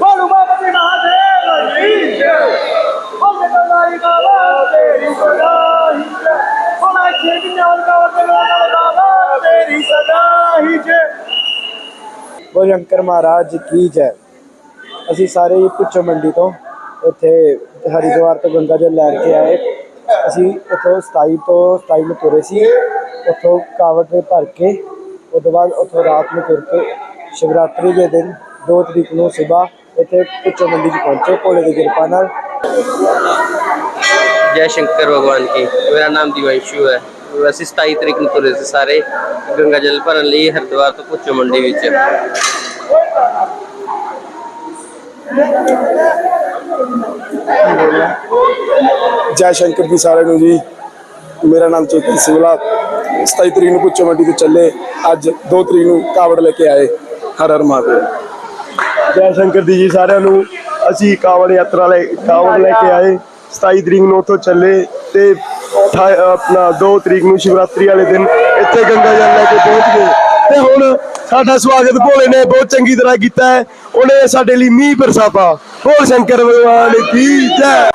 ਬਾਲੂਮਾਪਤੀ ਮਹਾਦੇਵ ਜੀ ਜੈ ਹੋਲੇ ਬਲਾਈ ਬਾਬਾ, ਤੇਰੀ ਸਦਾ ਹੀ ਜੈ। ਹੋਣਾ ਛੇੜ ਨਾਲ ਗਾਵਣ ਵਾਲਾ ਬਾਬਾ, ਤੇਰੀ ਸਦਾ ਹੀ ਜੈ ਬੋਲੰਕਰ ਮਹਾਰਾਜ, ਕੀ ਜੈ? ਅਸੀਂ ਸਾਰੇ ਹੀ ਪੁੱਛੋ ਮੰਡੀ ਤੋਂ ਇੱਥੇ ਹਰਿਦੁਆਰ ਤੋਂ ਗੰਗਾ ਜਲ ਲੈ ਕੇ ਆਏ। ਅਸੀਂ ਇੱਥੋਂ 27 ਤੋਂ 27 ਨੂੰ ਤੁਰੇ ਸੀ, ਉੱਥੋਂ ਕਾਵਟ ਭਰ ਕੇ ਉਦੋਂ ਬਾਅਦ ਉੱਥੋਂ ਰਾਤ ਨੂੰ ਤੁਰ ਕੇ ਸ਼ਿਵਰਾਤਰੀ ਦੇ ਦਿਨ 2 ਤਰੀਕ ਨੂੰ ਸਵੇਰ ਇੱਥੇ ਪੁੱਛੋ ਮੰਡੀ 'ਚ ਪਹੁੰਚੇ ਭੋਲੇ ਦੀ ਕਿਰਪਾ ਨਾਲ। ਜੈ ਸ਼ੰਕਰ ਭਗਵਾਨ ਕੀ ਮੇਰਾ ਨਾਮ ਦਿਵਾਂਸ਼ੂ ਹੈ। ਅਸੀਂ 27 ਤਰੀਕ ਨੂੰ ਤੁਰੇ ਸੀ ਸਾਰੇ ਗੰਗਾ ਜਲ ਭਰਨ ਲਈ ਹਰਿਦੁਆਰ ਤੋਂ ਪੁੱਛੋ ਮੰਡੀ ਵਿੱਚ। ਜੈ ਸ਼ੰਕਰ ਜੀ ਸਾਰਿਆਂ ਨੂੰ ਜੀ ਮੇਰਾ ਨਾਮ ਚੇਤਨ ਸਿੰਘਲਾ 27 ਤਰੀਕ ਨੂੰ ਪੁੱਛੋ ਮੰਡੀ ਤੋਂ ਚੱਲੇ ਅੱਜ 2 ਤਰੀਕ ਨੂੰ ਕਾਵੜ ਲੈ ਕੇ ਆਏ ਹਰ ਹਰ ਮਹਾਦੇਵ। ਜੈ ਸ਼ੰਕਰ ਦੀ ਜੀ ਸਾਰਿਆਂ ਨੂੰ। ਅਸੀਂ ਕਾਵੜ ਯਾਤਰਾ ਲੈ ਕਾਵੜ ਲੈ ਕੇ ਆਏ। 27 ਤਰੀਕ ਨੂੰ ਉੱਥੋਂ ਚੱਲੇ ਤੇ ਅਠਾ- ਆਪਣਾ 2 ਤਰੀਕ ਨੂੰ ਸ਼ਿਵਰਾਤਰੀ ਵਾਲੇ ਦਿਨ ਇੱਥੇ ਗੰਗਾ ਜਲ ਲੈ ਕੇ ਪਹੁੰਚ ਗਏ। ਤੇ ਹੁਣ ਸਾਡਾ ਸਵਾਗਤ ਭੋਲੇ ਨੇ ਬਹੁਤ ਚੰਗੀ ਤਰ੍ਹਾਂ ਕੀਤਾ ਹੈ। ਉਹਨੇ ਸਾਡੇ ਲਈ ਮੀਂਹ ਬਰਸਾਤਾ। ਭੋਲ ਸ਼ੰਕਰ ਭਗਵਾਨ ਕੀ ਜੈ।